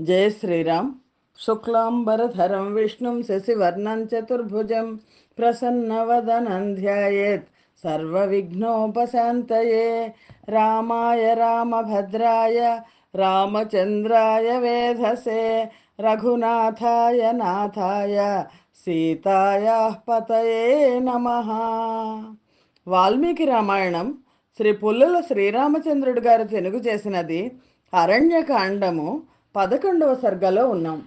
జయ శ్రీరామ్. శుక్లాంబరధరం విష్ణుం శశివర్ణం చతుర్భుజం ప్రసన్నవదనంధ్యాయేత్. సర్వవిఘ్నోపశాంతయే. రామాయ రామభద్రాయ రామచంద్రాయ వేధసే. రఘునాథాయ నాథాయ సీతాయ పతయే నమ. వాల్మీకి రామాయణం శ్రీ పుల్లుల శ్రీరామచంద్రుడు గారు తెలుగు చేసినది అరణ్యకాండము పదకొండవ సర్గలో ఉన్నాం.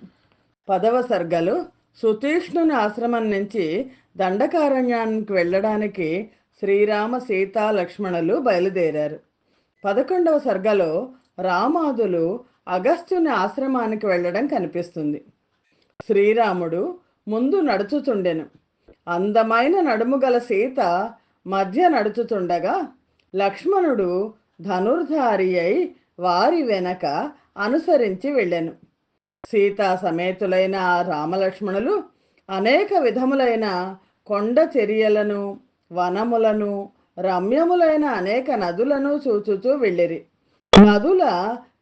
పదవ సర్గలు సుతీష్ణుని ఆశ్రమం నుంచి దండకారణ్యానికి వెళ్ళడానికి శ్రీరామ సీతా లక్ష్మణులు బయలుదేరారు. పదకొండవ సర్గలో రామాదులు అగస్త్యుని ఆశ్రమానికి వెళ్ళడం కనిపిస్తుంది. శ్రీరాముడు ముందు నడుచుతుండెను. అందమైన నడుము గల సీత మధ్య నడుచుతుండగా లక్ష్మణుడు ధనుర్ధారి అయి వారి వెనక అనుసరించి వెళ్ళాను. సీతా సమేతులైన రామలక్ష్మణులు అనేక విధములైన కొండ చర్యలను వనములను రమ్యములైన అనేక నదులను చూచుతూ వెళ్ళిరి. నదుల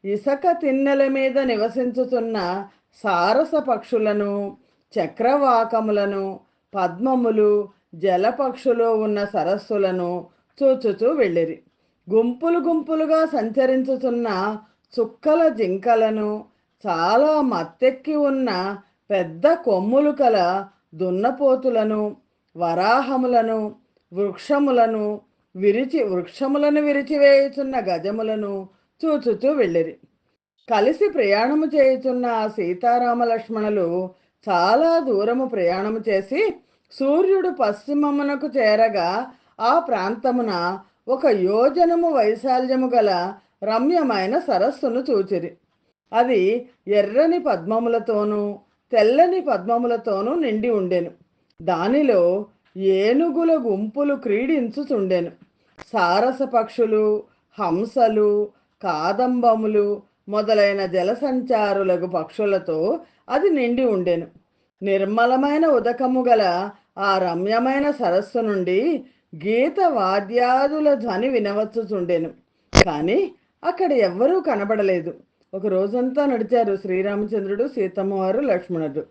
ఇసక తిన్నెల మీద నివసించుతున్న సారస పక్షులను చక్రవాకములను పద్మములు జలపక్షులు ఉన్న సరస్సులను చూచుచూ వెళ్ళిరి. గుంపులు గుంపులుగా సంచరించుతున్న చుక్కల జింకలను చాలా మత్తెక్కి ఉన్న పెద్ద కొమ్ములు కల దున్నపోతులను వరాహములను వృక్షములను విరిచి వృక్షములను విరిచివేయుచున్న గజములను చూచుతూ వెళ్ళిరి. కలిసి ప్రయాణము చేయుచున్న సీతారామ లక్ష్మణులు చాలా దూరము ప్రయాణము చేసి సూర్యుడు పశ్చిమమునకు చేరగా ఆ ప్రాంతమున ఒక యోజనము వైశాల్యము గల రమ్యమైన సరస్సును చూచిరి. అది ఎర్రని పద్మములతోనూ తెల్లని పద్మములతోనూ నిండి ఉండెను. దానిలో ఏనుగుల గుంపులు క్రీడించుచుండెను. సారస పక్షులు హంసలు కాదంబములు మొదలైన జలసంచారులకు పక్షులతో అది నిండి ఉండెను. నిర్మలమైన ఉదకము గల ఆ రమ్యమైన సరస్సు నుండి గీత వాద్యాదుల ధ్వని వినవచ్చుచుండెను. కానీ అక్కడ ఎవ్వరూ కనబడలేదు. ఒక రోజంతా నడిచారు శ్రీరామచంద్రుడు సీతమ్మవారు లక్ష్మణుడు.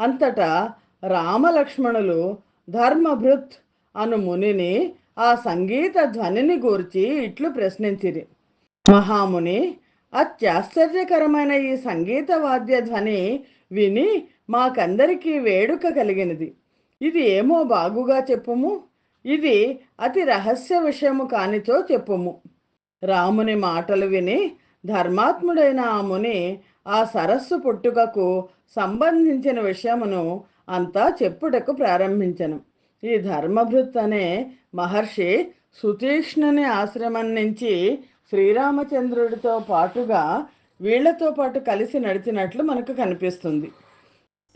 అంతటా రామలక్ష్మణులు ధర్మభృత్ అను మునిని ఆ సంగీత ధ్వనిని గూర్చి ఇట్లు ప్రశ్నించిరి. మహాముని అత్యాశ్చర్యకరమైన ఈ సంగీత వాద్య ధ్వని విని మాకందరికీ వేడుక కలిగినది. ఇది ఏమో బాగుగా చెప్పుము. ఇది అతి రహస్య విషయము కానిచో చెప్పుము. రాముని మాటలు విని ధర్మాత్ముడైన ఆ ముని ఆ సరస్సు పుట్టుకకు సంబంధించిన విషయమును అంతా చెప్పుటకు ప్రారంభించను. ఈ ధర్మభృత్ అనే మహర్షి సుతీష్ణుని ఆశ్రమం నుంచి శ్రీరామచంద్రుడితో పాటుగా వీళ్ళతో పాటు కలిసి నడిచినట్లు మనకు కనిపిస్తుంది.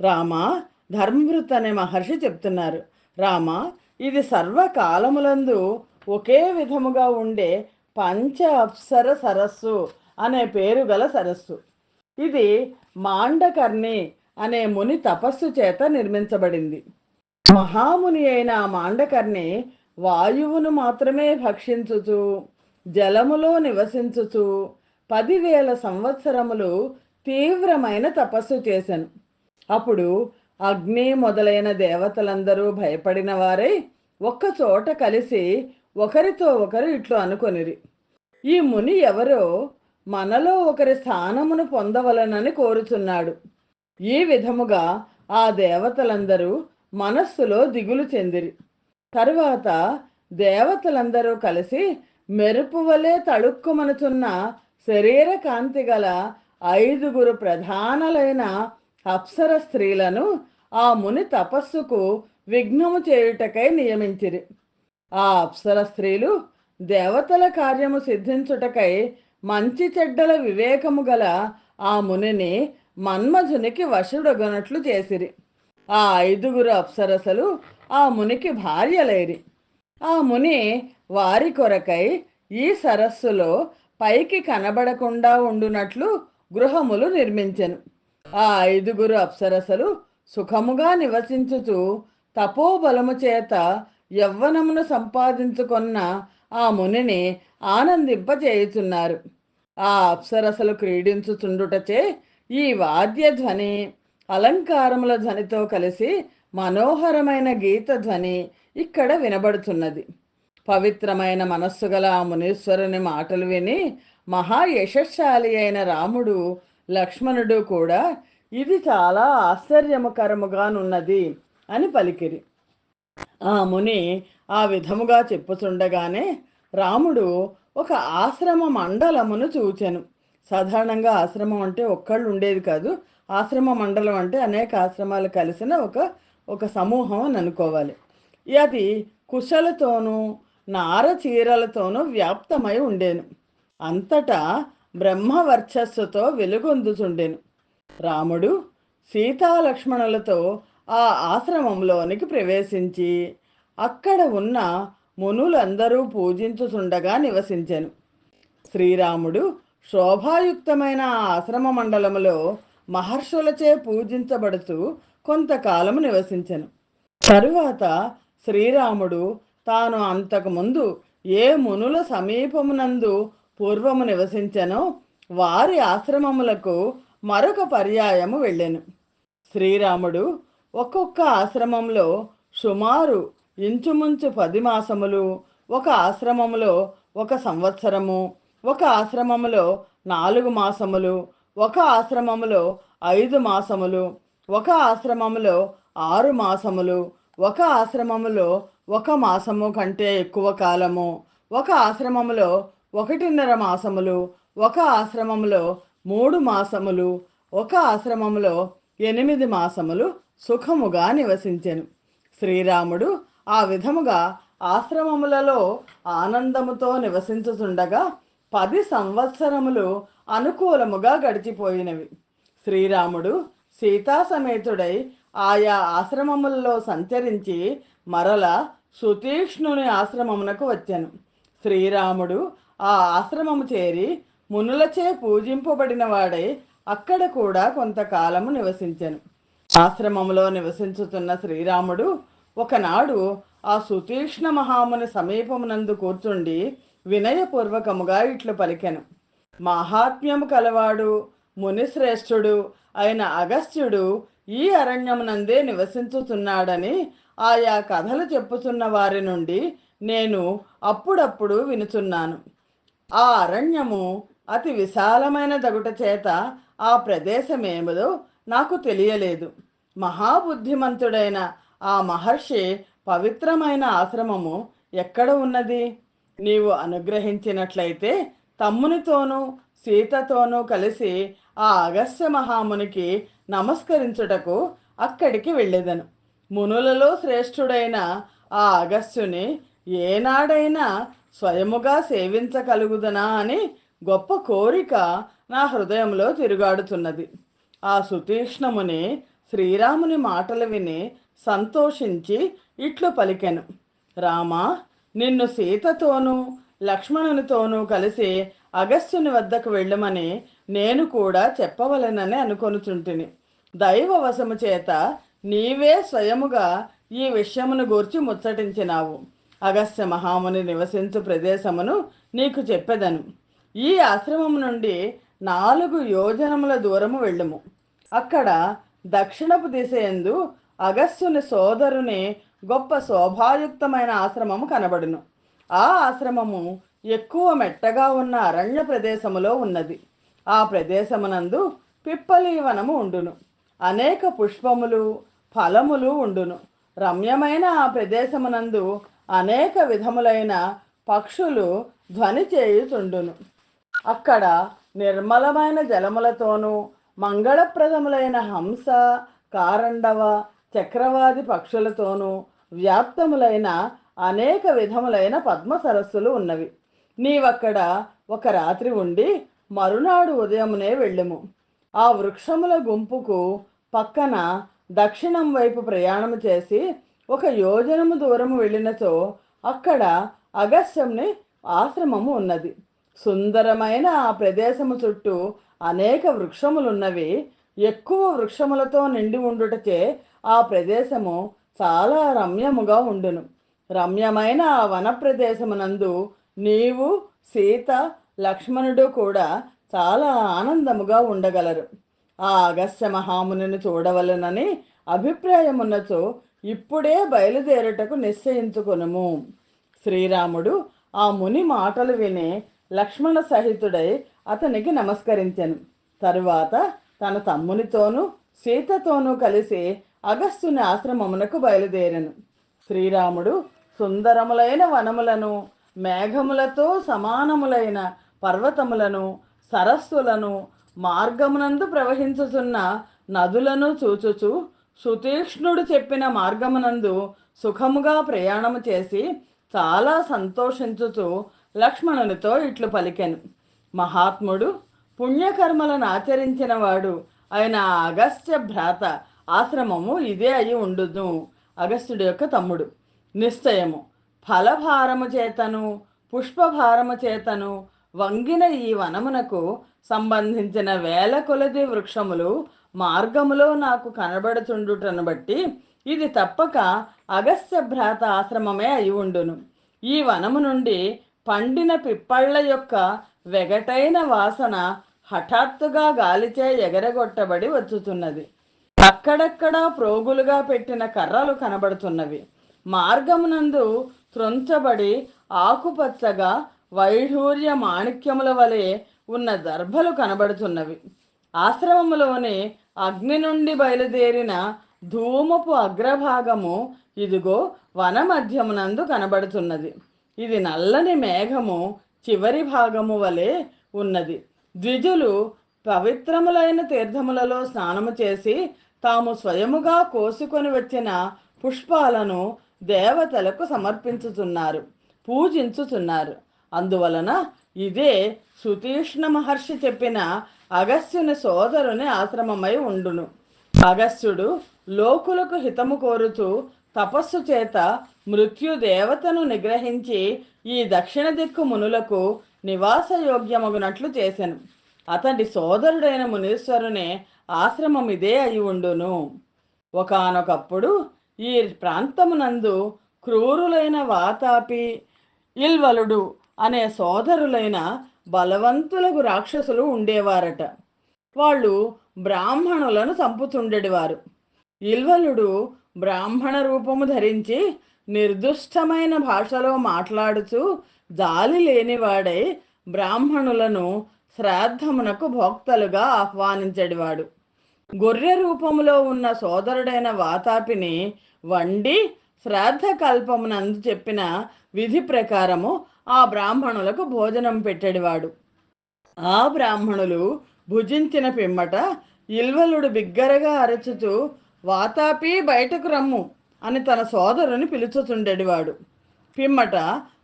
రామ ధర్మభృత్ అనే మహర్షి చెప్తున్నారు. రామ ఇది సర్వకాలములందు ఒకే విధముగా ఉండే పంచ అప్సర సరస్సు అనే పేరు గల సరస్సు. ఇది మాండకర్ణి అనే ముని తపస్సు చేత నిర్మించబడింది. మహాముని అయిన మాండకర్ణి వాయువును మాత్రమే భక్షించుచు జలములో నివసించుచు పదివేల సంవత్సరములు తీవ్రమైన తపస్సు చేశాను అప్పుడు అగ్ని మొదలైన దేవతలందరూ భయపడిన వారై ఒక్కచోట కలిసి ఒకరితో ఒకరు ఇట్లు అనుకొనిరి. ఈ ముని ఎవరో మనలో ఒకరి స్థానమును పొందవలనని కోరుచున్నాడు. ఈ విధముగా ఆ దేవతలందరూ మనస్సులో దిగులు చెందిరి. తరువాత దేవతలందరూ కలిసి మెరుపు వలె తళుక్కుమనుచున్న శరీర కాంతి గల ఐదుగురు ప్రధానలైన అప్సర స్త్రీలను ఆ ముని తపస్సుకు విఘ్నము చేయుటకై నియమించిరి. ఆ అప్సర స్త్రీలు దేవతల కార్యము సిద్ధించుటకై మంచి చెడ్డల వివేకము గల ఆ మునిని మన్మధునికి వశుడగనట్లు చేసిరి. ఆ ఐదుగురు అప్సరసలు ఆ మునికి భార్యలేరి. ఆ ముని వారి కొరకై ఈ సరస్సులో పైకి కనబడకుండా ఉండునట్లు గృహములు నిర్మించెను. ఆ ఐదుగురు అప్సరసలు సుఖముగా నివసించుచు తపోబలము చేత యవ్వనమును సంపాదించుకొన్న ఆ మునిని ఆనందింపచేయుచున్నారు. ఆ అప్సరసలు క్రీడించుచుండుటచే ఈ వాద్యధ్వని అలంకారముల ధ్వనితో కలిసి మనోహరమైన గీత ధ్వని ఇక్కడ వినబడుతున్నది పవిత్రమైన మనస్సు గల ఆ మునీశ్వరుని మాటలు విని మహా యశస్శాలి అయిన రాముడు లక్ష్మణుడు కూడా ఇది చాలా ఆశ్చర్యముకరముగానున్నది అని పలికిరి. ఆ ముని ఆ విధముగా చెప్పుచుండగానే రాముడు ఒక ఆశ్రమ మండలమును చూచెను. సాధారణంగా ఆశ్రమం అంటే ఒక్కళ్ళు ఉండేది కాదు. ఆశ్రమ మండలం అంటే అనేక ఆశ్రమాలు కలిసిన ఒక ఒక సమూహం అని అనుకోవాలి. అది కుశలతోనూ నార చీరలతోనూ వ్యాప్తమై ఉండేను. అంతటా బ్రహ్మ వర్చస్సుతో వెలుగొందుచుండెను. రాముడు సీతాలక్ష్మణులతో ఆ ఆశ్రమంలోనికి ప్రవేశించి అక్కడ ఉన్న మునులందరూ పూజించుచుండగా నివసించెను. శ్రీరాముడు శోభాయుక్తమైన ఆశ్రమ మండలములో మహర్షులచే పూజించబడుతూ కొంతకాలము నివసించెను. తరువాత శ్రీరాముడు తాను అంతకుముందు ఏ మునుల సమీపమునందు పూర్వము నివసించెనో వారి ఆశ్రమములకు మరొక పర్యాయము వెళ్ళెను. శ్రీరాముడు ఒక్కొక్క ఆశ్రమంలో సుమారు ఇంచుమించు పది మాసములు ఒక ఆశ్రమములో ఒక సంవత్సరము ఒక ఆశ్రమములో నాలుగు మాసములు ఒక ఆశ్రమములో ఐదు మాసములు ఒక ఆశ్రమములో ఆరు మాసములు ఒక ఆశ్రమములో ఒక మాసము కంటే ఎక్కువ కాలము ఒక ఆశ్రమములో ఒకటిన్నర మాసములు ఒక ఆశ్రమములో మూడు మాసములు ఒక ఆశ్రమములో ఎనిమిది మాసములు సుఖముగా నివసించెను. శ్రీరాముడు ఆ విధముగా ఆశ్రమములలో ఆనందముతో నివసించుచుండగా పది సంవత్సరములు అనుకూలముగా గడిచిపోయినవి. శ్రీరాముడు సీతాసమేతుడై ఆయా ఆశ్రమములలో సంచరించి మరల సుతీక్ష్ణుని ఆశ్రమమునకు వచ్చాను. శ్రీరాముడు ఆ ఆశ్రమము చేరి మునులచే పూజింపబడిన వాడై అక్కడ కూడా కొంతకాలము నివసించాను. ఆశ్రమంలో నివసించుతున్న శ్రీరాముడు ఒకనాడు ఆ సుతీక్ష్ణ మహాముని సమీపమునందు కూర్చుండి వినయపూర్వకముగా ఇట్లు పలికెను. మహాత్మ్యము కలవాడు మునిశ్రేష్ఠుడు అయిన అగస్త్యుడు ఈ అరణ్యమునందే నివసించుతున్నాడని ఆయా కథలు చెప్పుతున్న వారి నుండి నేను అప్పుడప్పుడు వినుచున్నాను. ఆ అరణ్యము అతి విశాలమైన దగుట చేత ఆ ప్రదేశమేమిదో నాకు తెలియలేదు. మహాబుద్ధిమంతుడైన ఆ మహర్షి పవిత్రమైన ఆశ్రమము ఎక్కడ ఉన్నది? నీవు అనుగ్రహించినట్లయితే తమ్మునితోనూ సీతతోనూ కలిసి ఆ అగస్త్య మహామునికి నమస్కరించుటకు అక్కడికి వెళ్ళేదను. మునులలో శ్రేష్ఠుడైన ఆ అగస్త్యుని ఏనాడైనా స్వయముగా సేవించగలుగుదనా అని గొప్ప కోరిక నా హృదయంలో తిరుగాడుతున్నది. ఆ సుతీక్ష్ణముని శ్రీరాముని మాటలు విని సంతోషించి ఇట్లు పలికెను. రామా నిన్ను సీతతోనూ లక్ష్మణునితోనూ కలిసి అగస్త్యుని వద్దకు వెళ్ళమని నేను కూడా చెప్పవలెనని అనుకొనుచుంటిని. దైవవశము చేత నీవే స్వయముగా ఈ విషయమును గూర్చి ముచ్చటించినావు. అగస్త్య మహాముని నివసించు ప్రదేశమును నీకు చెప్పెదను. ఈ ఆశ్రమం నుండి నాలుగు యోజనముల దూరము వెళ్ళుము. అక్కడ దక్షిణపు దిశయందు అగస్సుని సోదరుని గొప్ప శోభాయుక్తమైన ఆశ్రమము కనబడును. ఆ ఆశ్రమము ఎక్కువ మెట్టగా ఉన్న అరణ్య ప్రదేశములో ఉన్నది. ఆ ప్రదేశమునందు పిప్పలి వనము ఉండును. అనేక పుష్పములు ఫలములు ఉండును. రమ్యమైన ఆ ప్రదేశమునందు అనేక విధములైన పక్షులు ధ్వని చేయుచుండును అక్కడ నిర్మలమైన జలములతోనూ మంగళప్రదములైన హంస కారండవ చక్రవాది పక్షులతోనూ వ్యాప్తములైన అనేక విధములైన పద్మ సరస్సులు ఉన్నవి. నీవక్కడ ఒక రాత్రి ఉండి మరునాడు ఉదయమునే వెళ్ళెము. ఆ వృక్షముల గుంపుకు పక్కన దక్షిణం వైపు ప్రయాణము చేసి ఒక యోజనము దూరము వెళ్ళినచో అక్కడ అగస్యంని ఆశ్రమము ఉన్నది. సుందరమైన ఆ ప్రదేశము చుట్టూ అనేక వృక్షములున్నవి. ఎక్కువ వృక్షములతో నిండి ఉండుటచే ఆ ప్రదేశము చాలా రమ్యముగా ఉండును. రమ్యమైన ఆ వన ప్రదేశమునందు నీవు సీత లక్ష్మణుడు కూడా చాలా ఆనందముగా ఉండగలరు. ఆ అగస్త్య మహామునిని చూడవలెనని అభిప్రాయమున్నచో ఇప్పుడే బయలుదేరుటకు నిశ్చయించుకొనుము. శ్రీరాముడు ఆ ముని మాటలు విని లక్ష్మణ సహితుడై అతనికి నమస్కరించెను. తరువాత తన తమ్మునితోనూ సీతతోనూ కలిసి అగస్త్యుని ఆశ్రమమునకు బయలుదేరెను. శ్రీరాముడు సుందరములైన వనములను మేఘములతో సమానములైన పర్వతములను సరస్సులను మార్గమునందు ప్రవహించుచున్న నదులను చూచుచు సుతీక్ష్ణుడు చెప్పిన మార్గమునందు సుఖముగా ప్రయాణము చేసి చాలా సంతోషించుచు లక్ష్మణునితో ఇట్లు పలికెను. మహాత్ముడు పుణ్యకర్మలను ఆచరించిన వాడు ఆయన అగస్త్య భ్రాత ఆశ్రమము ఇదే అయి ఉండును అగస్త్యుడి యొక్క తమ్ముడు. నిశ్చయము. ఫలభారము చేతను పుష్పభారము చేతను వంగిన ఈ వనమునకు సంబంధించిన వేల కొలది వృక్షములు మార్గములో నాకు కనబడుచుండుటను బట్టి ఇది తప్పక అగస్త్య భ్రాత ఆశ్రమమే అయి ఉండును. ఈ వనము నుండి పండిన పిప్పళ్ళ యొక్క వెగటైన వాసన హఠాత్తుగా గాలిచే ఎగరగొట్టబడి వచ్చుతున్నది. అక్కడక్కడ ప్రోగులుగా పెట్టిన కర్రలు కనబడుతున్నవి. మార్గమునందు త్రొంచబడి ఆకుపచ్చగా వైఢూర్య మాణిక్యముల వలె ఉన్న దర్భలు కనబడుతున్నవి. ఆశ్రమములోని అగ్ని నుండి బయలుదేరిన ధూమపు అగ్రభాగము ఇదిగో వనమధ్యమునందు కనబడుతున్నది. ఇది నల్లని మేఘము చివరి భాగము వలె ఉన్నది. ద్విజులు పవిత్రములైన తీర్థములలో స్నానము చేసి తాము స్వయముగా కోసుకొని వచ్చిన పుష్పాలను దేవతలకు సమర్పించుతున్నారు పూజించుతున్నారు అందువలన ఇదే సుతీష్ణ మహర్షి చెప్పిన అగస్త్యుని సోదరుని ఆశ్రమమై ఉండును. అగస్త్యుడు లోకులకు హితము కోరుతూ తపస్సు చేత మృత్యు దేవతను నిగ్రహించి ఈ దక్షిణ దిక్కు మునులకు నివాసయోగ్యమగునట్లు చేశాను అతడి సోదరుడైన మునీశ్వరునే ఆశ్రమం ఇదే అయి ఉండును. ఒకానొకప్పుడు ఈ ప్రాంతమునందు క్రూరులైన వాతాపి ఇల్వలుడు అనే సోదరులైన బలవంతులకు రాక్షసులు ఉండేవారట. వాళ్ళు బ్రాహ్మణులను చంపుతుండేవారు ఇల్వలుడు బ్రాహ్మణ రూపము ధరించి నిర్దుష్టమైన భాషలో మాట్లాడుతూ జాలి లేనివాడై బ్రాహ్మణులను శ్రాద్ధమునకు భోక్తలుగా ఆహ్వానించడివాడు. గొర్రె రూపములో ఉన్న సోదరుడైన వాతాపిని వండి శ్రాద్ధ కల్పమునందు చెప్పిన విధి ప్రకారము ఆ బ్రాహ్మణులకు భోజనం పెట్టడివాడు. ఆ బ్రాహ్మణులు భుజించిన పిమ్మట ఇల్వలుడు బిగ్గరగా అరచుతూ వాతాపి బయటకు రమ్ము అని తన సోదరుని పిలుచుతుండేవాడు పిమ్మట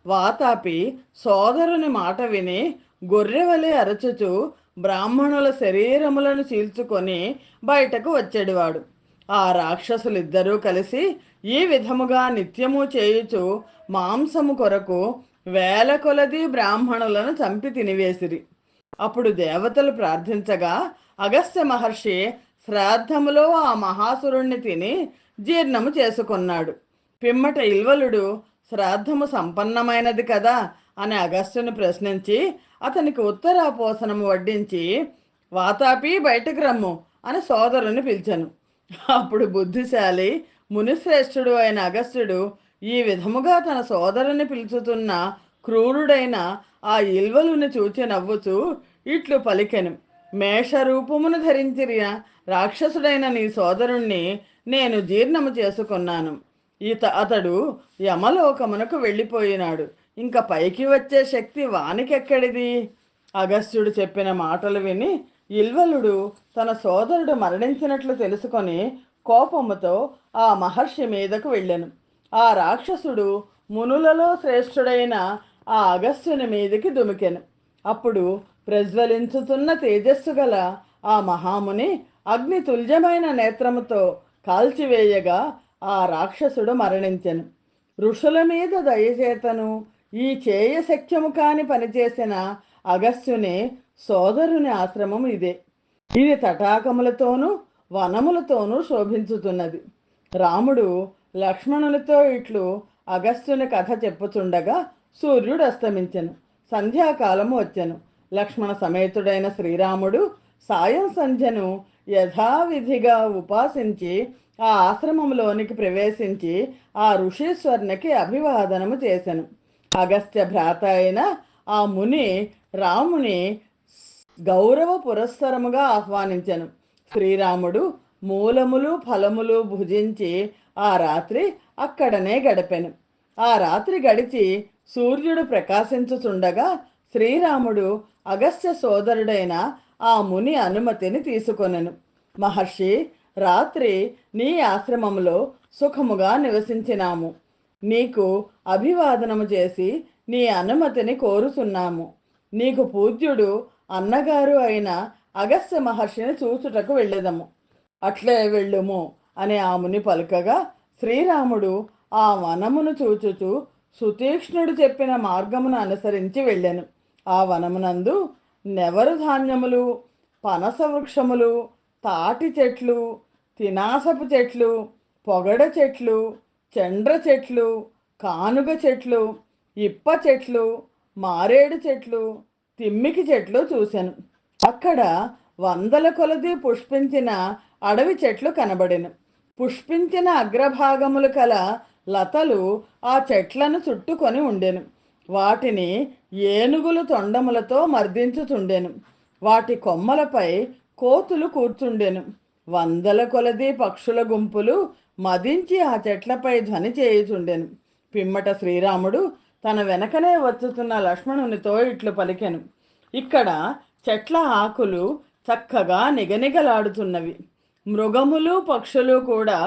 వాతాపి సోదరుని మాట విని గొర్రెవలే అరచుచూ బ్రాహ్మణుల శరీరములను చీల్చుకొని బయటకు వచ్చేడివాడు. ఆ రాక్షసులిద్దరూ కలిసి ఈ విధముగా నిత్యము చేయుచు మాంసము కొరకు వేల కొలది బ్రాహ్మణులను చంపి తినివేసిరి. అప్పుడు దేవతలు ప్రార్థించగా అగస్త్య మహర్షి శ్రాద్ధములో ఆ మహాసురుణ్ణి తిని జీర్ణము చేసుకున్నాడు. పిమ్మట ఇల్వలుడు శ్రాద్ధము సంపన్నమైనది కదా? అని అగస్త్యుని ప్రశ్నించి అతనికి ఉత్తరాపోసనము వడ్డించి వాతాపి బయటకు రమ్ము అని సోదరుని పిలిచాను. అప్పుడు బుద్ధిశాలి మునిశ్రేష్ఠుడు అయిన అగస్త్యుడు ఈ విధముగా తన సోదరుని పిలుచుతున్న క్రూరుడైన ఆ ఇల్వలుని చూచి నవ్వుతూ ఇట్లు పలికెను. మేషరూపమును ధరించిన రాక్షసుడైన నీ సోదరుణ్ణి నేను జీర్ణము చేసుకున్నాను. ఈత అతడు యమలోకమునకు వెళ్ళిపోయినాడు. ఇంకా పైకి వచ్చే శక్తి వానికెక్కడిది? అగస్త్యుడు చెప్పిన మాటలు విని ఇల్వలుడు తన సోదరుడు మరణించినట్లు తెలుసుకొని కోపముతో ఆ మహర్షి మీదకు వెళ్ళెను. ఆ రాక్షసుడు మునులలో శ్రేష్ఠుడైన ఆ అగస్త్యుని మీదకి దుమికెను. అప్పుడు ప్రజ్వలించుతున్న తేజస్సు గల ఆ మహాముని అగ్ని తుల్యమైన నేత్రముతో కాల్చివేయగా ఆ రాక్షసుడు మరణించెను. ఋషుల మీద దయచేతను ఈ చేయ శక్యము కాని పనిచేసిన అగస్త్యుని సోదరుని ఆశ్రమం ఇదే. ఇది తటాకములతోనూ వనములతోనూ శోభించుతున్నది. రాముడు లక్ష్మణులతో ఇట్లు అగస్త్యుని కథ చెప్పుచుండగా సూర్యుడు అస్తమించెను. సంధ్యాకాలము వచ్చెను. లక్ష్మణ సమేతుడైన శ్రీరాముడు సాయం సంధ్యను యథావిధిగా ఉపాసించి ఆ ఆశ్రమంలోనికి ప్రవేశించి ఆ ఋషీశ్వరునికి అభివాదనము చేశాను అగస్త్య భ్రాత అయిన ఆ ముని రాముని గౌరవ పురస్సరముగా ఆహ్వానించను. శ్రీరాముడు మూలములు ఫలములు భుజించి ఆ రాత్రి అక్కడనే గడిపెను. ఆ రాత్రి గడిచి సూర్యుడు ప్రకాశించుచుండగా శ్రీరాముడు అగస్త్య సోదరుడైన ఆ ముని అనుమతిని తీసుకొనెను. మహర్షి రాత్రి నీ ఆశ్రమంలో సుఖముగా నివసించినాము. నీకు అభివాదనము చేసి నీ అనుమతిని కోరుతున్నాము నీకు పూజ్యుడు అన్నగారు అయిన అగస్త్య మహర్షిని చూచుటకు వెళ్ళేదము. అట్లే వెళ్ళుము అని ఆ ముని పలుకగా శ్రీరాముడు ఆ వనమును చూచుచు సుతీక్ష్ణుడు చెప్పిన మార్గమును అనుసరించి వెళ్ళాను. ఆ వనమునందు నెవరు ధాన్యములు పనస వృక్షములు తాటి చెట్లు తినాసపు చెట్లు పొగడ చెట్లు చండ్ర చెట్లు కానుగ చెట్లు ఇప్ప చెట్లు మారేడు చెట్లు తిమ్మికి చెట్లు చూశాను అక్కడ వందల కొలది పుష్పించిన అడవి చెట్లు కనబడిను. పుష్పించిన అగ్రభాగములు కల లతలు ఆ చెట్లను చుట్టుకొని ఉండెను. వాటిని ఏనుగులు తొండములతో మర్దించుచుండెను. వాటి కొమ్మలపై కోతులు కూర్చుండెను. వందల కొలది పక్షుల గుంపులు మదించి ఆ చెట్లపై ధ్వని చేయుచుండెను. పిమ్మట శ్రీరాముడు తన వెనకనే వచ్చుతున్న లక్ష్మణునితో ఇట్లు పలికెను. ఇక్కడ చెట్ల ఆకులు చక్కగా నిగనిగలాడుతున్నవి. మృగములు పక్షులు కూడా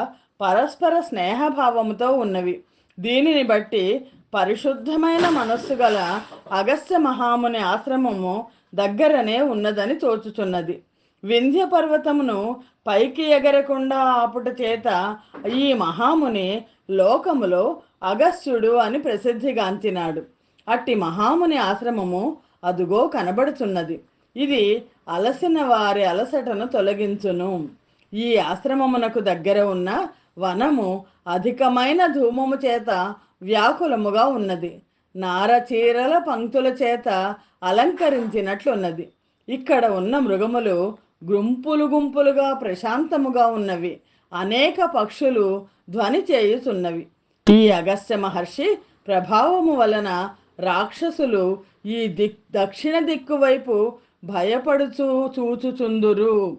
పరస్పర స్నేహభావముతో ఉన్నవి. దీనిని బట్టి పరిశుద్ధమైన మనస్సు గల అగస్త్య మహాముని ఆశ్రమము దగ్గరనే ఉన్నదని తోచుచున్నది. వింధ్య పర్వతమును పైకి ఎగరకుండా ఆపుట చేత ఈ మహాముని లోకములో అగస్త్యుడు అని ప్రసిద్ధిగాంచినాడు. అట్టి మహాముని ఆశ్రమము అదుగో కనబడుచున్నది. ఇది అలసిన వారి అలసటను తొలగించును. ఈ ఆశ్రమమునకు దగ్గర ఉన్న వనము అధికమైన ధూమము చేత వ్యాకులముగా ఉన్నది. నార చీరల పంక్తుల చేత అలంకరించినట్లున్నది. ఇక్కడ ఉన్న మృగములు గుంపులు గుంపులుగా ప్రశాంతముగా ఉన్నవి. అనేక పక్షులు ధ్వని చేయుచున్నవి. ఈ అగస్త్య మహర్షి ప్రభావము వలన రాక్షసులు ఈ దిక్ దక్షిణ దిక్కు వైపు భయపడుచూ చూచుచుందురు.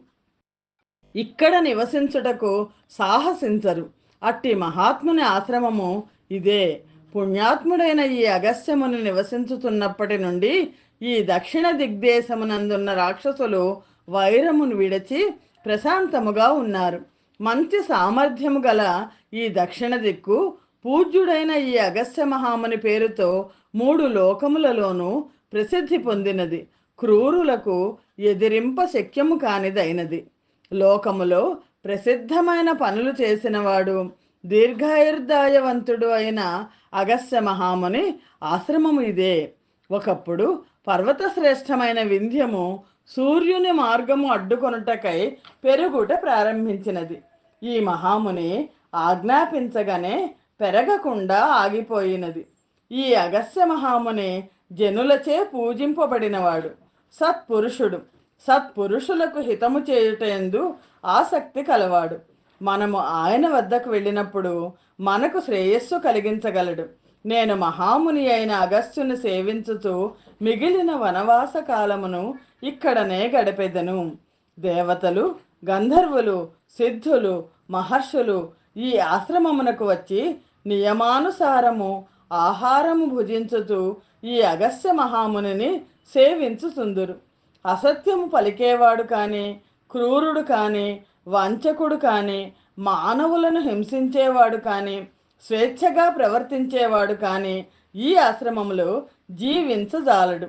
ఇక్కడ నివసించుటకు సాహసించరు. అట్టి మహాత్ముని ఆశ్రమము ఇదే పుణ్యాత్ముడైన ఈ అగస్త్యమును నివసించుతున్నప్పటి నుండి ఈ దక్షిణ దిగ్దేశమునందున్న రాక్షసులు వైరమును విడచి ప్రశాంతముగా ఉన్నారు. మంచి సామర్థ్యము గల ఈ దక్షిణ దిక్కు పూజ్యుడైన ఈ అగస్త్య మహాముని పేరుతో మూడు లోకములలోనూ ప్రసిద్ధి పొందినది. క్రూరులకు ఎదిరింప శక్యము కానిదైనది. లోకములో ప్రసిద్ధమైన పనులు చేసినవాడు దీర్ఘాయుర్దాయవంతుడు అయిన అగస్య మహాముని ఆశ్రమము ఇదే. ఒకప్పుడు పర్వత శ్రేష్టమైన వింధ్యము సూర్యుని మార్గము అడ్డుకొనుటకై పెరుగుట ప్రారంభించినది. ఈ మహాముని ఆజ్ఞాపించగానే పెరగకుండా ఆగిపోయినది. ఈ అగస్య మహాముని జనులచే పూజింపబడినవాడు. సత్పురుషుడు. సత్పురుషులకు హితము చేయుటందు ఆసక్తి కలవాడు. మనము ఆయన వద్దకు వెళ్ళినప్పుడు మనకు శ్రేయస్సు కలిగించగలడు. నేను మహాముని అయిన అగస్త్యుని సేవించుతూ మిగిలిన వనవాస కాలమును ఇక్కడనే గడిపెదను. దేవతలు గంధర్వులు సిద్ధులు మహర్షులు ఈ ఆశ్రమమునకు వచ్చి నియమానుసారము ఆహారము భుజించుతూ ఈ అగస్త్య మహామునిని సేవించుతుందురు అసత్యము పలికేవాడు కానీ క్రూరుడు కానీ వంచకుడు కానీ మానవులను హింసించేవాడు కానీ స్వేచ్ఛగా ప్రవర్తించేవాడు కానీ ఈ ఆశ్రమంలో జీవించజాలడు.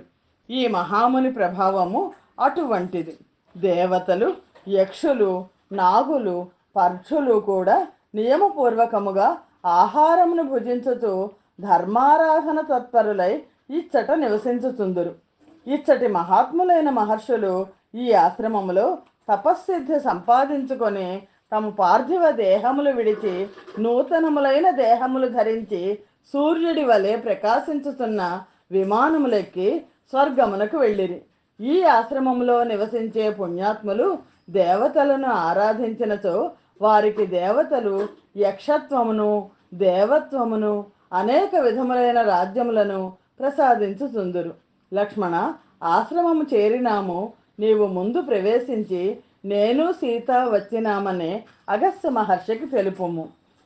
ఈ మహాముని ప్రభావము అటువంటిది. దేవతలు యక్షులు నాగులు పర్చులు కూడా నియమపూర్వకముగా ఆహారమును భుజించుతూ ధర్మారాధన తత్పరులై ఇచ్చట నివసించుతుందురు ఇచ్చటి మహాత్ములైన మహర్షులు ఈ ఆశ్రమములో తపస్సిద్ధి సంపాదించుకొని తమ పార్థివ దేహములు విడిచి నూతనములైన దేహములు ధరించి సూర్యుడి వలె ప్రకాశించుతున్న విమానములెక్కి స్వర్గమునకు వెళ్ళిరి. ఈ ఆశ్రమంలో నివసించే పుణ్యాత్ములు దేవతలను ఆరాధించినచో వారికి దేవతలు యక్షత్వమును దేవత్వమును అనేక విధములైన రాజ్యములను ప్రసాదించుతుందురు లక్ష్మణ ఆశ్రమము చేరినాము నీవు ముందు ప్రవేశించి నేను సీత వచ్చినామనే అగస్త్య మహర్షికి తెలుపుము.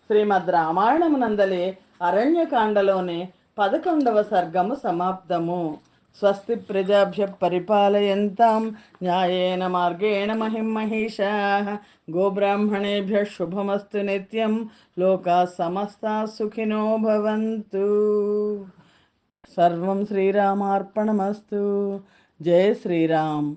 శ్రీమద్ రామాయణమునందలి అరణ్యకాండలోని పదకొండవ సర్గము సమాప్తము. స్వస్తి ప్రజాభ్య పరిపాలయంతాం. న్యాయేన మార్గేణ మహిం మహిషా గోబ్రాహ్మణేభ్య శుభమస్తు నిత్యం. లోకా సమస్తా సుఖినో భవంతు. సర్వం శ్రీరామార్పణమస్తు. జయ శ్రీరామ్.